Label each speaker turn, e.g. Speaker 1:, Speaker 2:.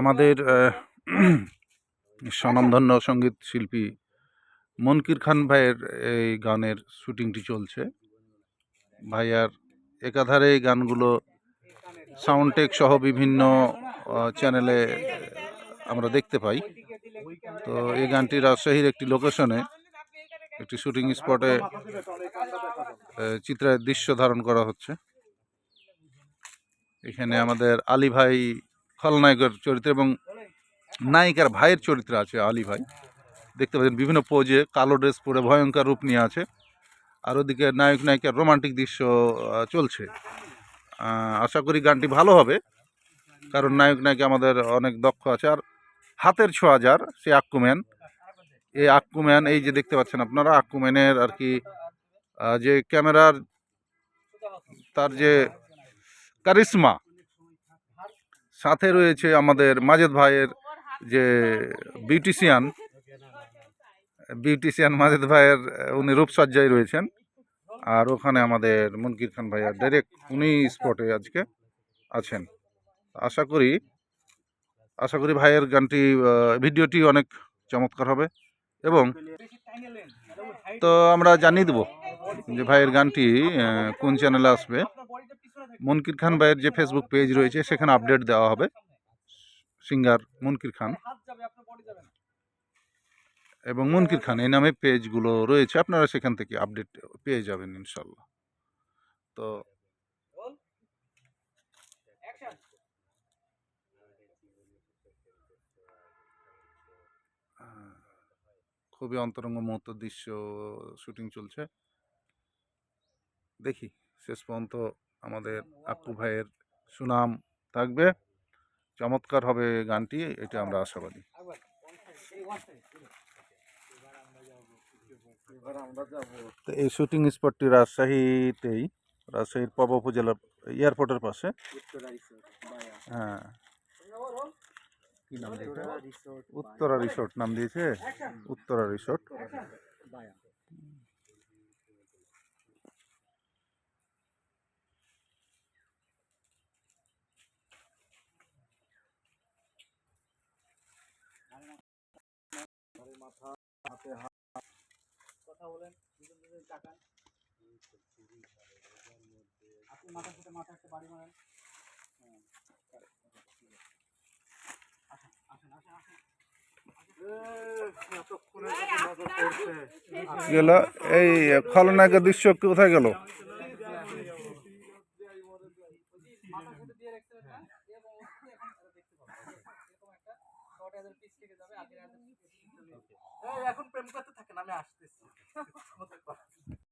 Speaker 1: আমাদের স্বনামধন্য সংগীত শিল্পী মনকির খান ভাইয়ের এই গানের শুটিংটি চলছে। ভাইয়ার একাধারে এই গানগুলো সাউন্ডটেক সহ বিভিন্ন চ্যানেলে আমরা দেখতে পাই। তো এই গানটি রাজশাহীর একটি লোকেশনে একটি শুটিং স্পটে চিত্রের দৃশ্য ধারণ করা হচ্ছে। এখানে আমাদের আলী ভাই খলনায়কের চরিত্র এবং নায়িকার ভাইয়ের চরিত্র আছে আলী ভাই। দেখতে পাচ্ছেন বিভিন্ন পোজে কালো ড্রেস পরে ভয়ঙ্কর রূপ নিয়ে আছে। আর ওদিকে নায়ক নায়িকার রোমান্টিক দৃশ্য চলছে। আশা করি গানটি ভালো হবে। কারণ নায়ক নায়িকা আমাদের অনেক দক্ষ আছে। আর হাতের ছোঁয়া যার, সে আক্কুম্যান এই আক্কুম্যান এই যে দেখতে পাচ্ছেন আপনারা আক্কুম্যানের আর কি যে ক্যামেরার, তার যে কারিশ্মা। সাথে রয়েছে আমাদের মাজেদ ভাইয়ের যে বিউটিশিয়ান। বিউটিশিয়ান মাজেদ ভাইয়ের, উনি রূপসজ্জায় রয়েছেন। আর ওখানে আমাদের মুনকির খান ভাইয়া ডাইরেক্ট উনি স্পটে আজকে আছেন। আশা করি আশা করি ভাইয়ের গানটি ভিডিওটি অনেক চমৎকার হবে এবং তো আমরা জানিয়ে দেবো যে ভাইয়ের গানটি কোন চ্যানেলে আসবে। মনকির খান ভাইয়ের যে ফেসবুক পেজ রয়েছে, সেখানে আপডেট দেওয়া হবে। সিঙ্গার মনকির খান। এবং মনকির খান, এই নামে পেজগুলো রয়েছে, আপনারা সেখান থেকে আপডেট পেয়ে যাবেন ইনশাল্লাহ। তো খুবই অন্তরঙ্গ মুহূর্ত দৃশ্য শুটিং চলছে। দেখি, শেষ পর্যন্ত আমাদের আক্কু ভাইয়ের সুনাম থাকবে। চমৎকার হবে গানটি, এটা আমরা আশাবাদী। তো এই শুটিং স্পটটি রাজশাহীতেই, রাজশাহীর পব উপজেলার এয়ারপোর্টের পাশে। হ্যাঁ। কি নাম দিয়েছে। উত্তরা রিসোর্ট। দিয়েছে উত্তরা রিসোর্ট
Speaker 2: কথা বলেন তাকান আপনি মাথার সাথে মাথা একটা বাড়ি মারেন। হ্যাঁ, আসেন, আসেন, আসেন, আসেন।
Speaker 1: গেল এই খলনায়কের দৃশ্য কোথায় গেল?
Speaker 2: হাজার আগে এখন প্রেম করতে থাকেন আমি আসতেছি।